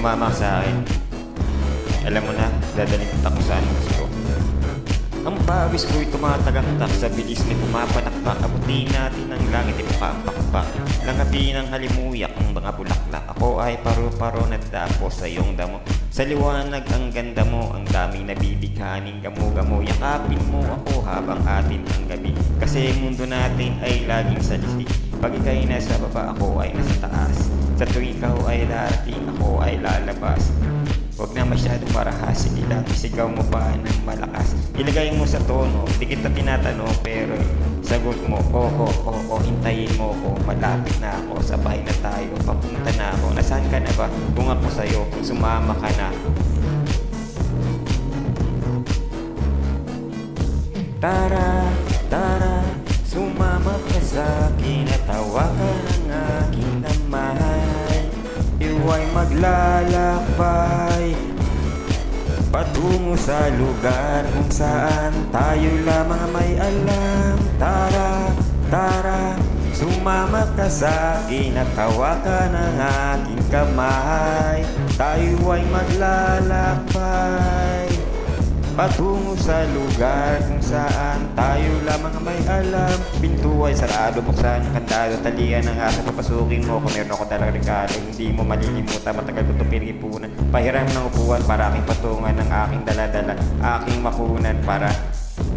Sumama ka sa akin. Alam mo na, dadaling kita kung saan gusto. Ang pawis ko'y tumatagaktak sa bilis ni pumapatakpak Abutin natin ang langit ay pampakpak Langabi ng halimuyak ang mga bulaklak. Ako ay paro-paro na dapo sa iyong damo. Sa liwanag ang ganda mo Ang daming nabibighaning gamo-gamo. Yakapin mo ako habang atin ang gabi. Kasi ang mundo natin ay laging salisik Pag ika'y nasa baba ako ay nasa taas. Sa tuwing ikaw ay darating ako ay lalabas. Huwag na masyado marahas, sige lang, isigaw mo pa ng malakas. Ilagay mo sa tono, di kita tinatanong, pero sagot mo, oo, oo, oo, hintayin mo ko, malapit na ako, sabay na tayo, papunta na ako, nasaan ka na ba? Kung ako sa'yo, sumama ka na. Tara, maglalakbay. Patungo sa lugar kung saan tayo lamang may alam. Tara, tara, sumama ka sa akin at hawakan ang aking kamay. Tayo ay maglalakbay Patungo sa lugar kung saan tayo lamang ang may alam. Pinto ay sarado, buksan ang kandado Talian ang asa, papasukin mo. Kung meron ako dalang regalo, hindi mo malilimutan. Matagal ko ito pinag-ipunan Pahiram ng upuan para aking patungan Ng aking daladala, aking makunan Para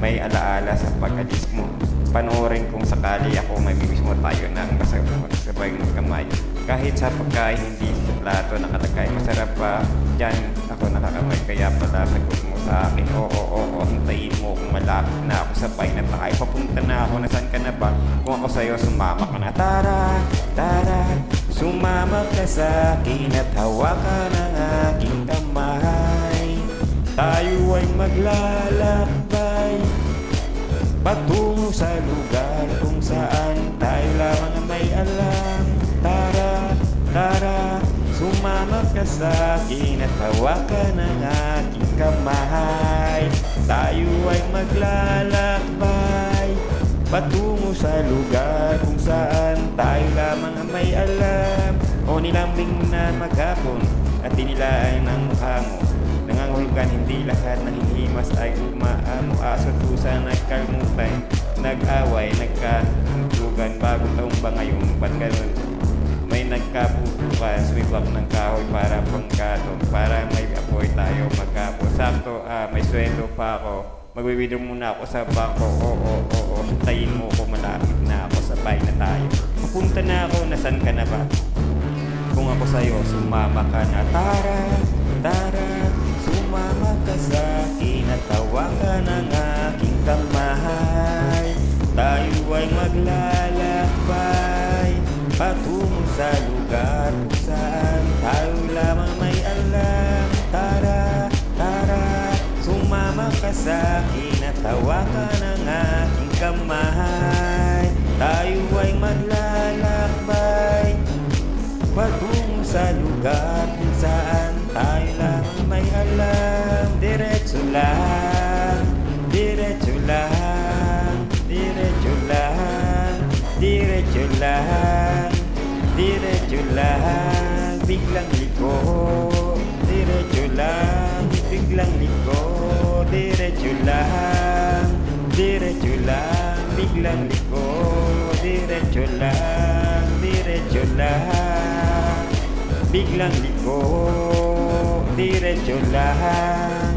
may alaala sa pag-alis mo. Panoorin kung sakali ako mamimiss mo tayo ng masabay ng kamay. Kahit sa pagkain hindi sa plato nakalagay Masarap pa dyan ako nakakamay Kaya pala sagot sa akin. Oo, oo, oo, hintayin mo kung malapit na ako sabay na tayo Papunta na ako, nasan ka na ba? Kung ako sa'yo, sumama ka na. Tara, tara, sumama ka sa akin At hawakan ang aking kamay. Tayo ay maglalakbay. Patungo sa lugar kung saan tayo lamang ang may alam. Tara, tara, sumama ka sa akin at hawakan ang Patungo sa lugar kung saan tayo lamang ang may alam. O nilambing na maghapon at dinilaan ng mukha mo Nangangulugan hindi lahat ng hihimas ay umaamo. Aso pusa nagkalmutan Nag-away, nagkahutugan Bagong taong ba ngayon? Ba't ganun? May nagkaputukan Sumibak ng kahoy para pangkatong Para may apoy tayo magkapo. Sakto, ah, may sweldo pa ako. Magwiwidro muna ako sa bangko Oo, oo, oo Hintayin mo ko malapit na ako Sabay na tayo. Papunta na ako, nasan ka na ba? Kung ako sa'yo, sumama ka na. Tara, tara, sumama ka sa akin At tawakan ang aking kamay Tayo ay maglalakbay Patungo sa lugar kung saan Tayo lamang may alam. Tara, tara, sumama ka sa akin At tawakan ang aking kamay Tayo ay maglalakbay Patungo sa lugar kung saan tayo lang ang may alam. Diretso lang, diretso lang, diretso lang, diretso lang, diretso lang. Biglang liko, diretso lang, biglang liko, diretso lang, diretso lang, diretso lang Biglang liko, diretso lang